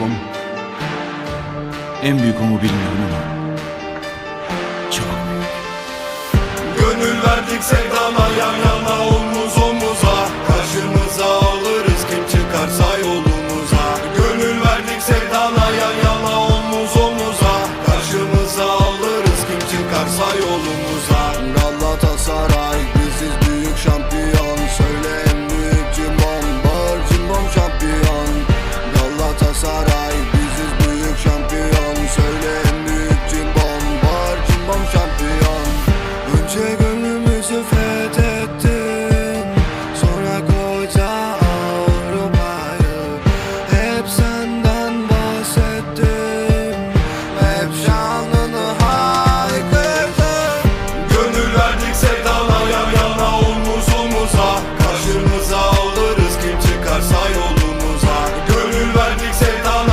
Bom. En büyük onu bilmiyorum ama çok. Büyük. Gönül verdik sevdama yan yana omuz omuza. Karşımıza alırız kim çıkarsa yolumuza. Gönül verdik sevdana yan yana omuz omuza. Karşımıza alırız kim çıkarsa yolumuza. Galatasaray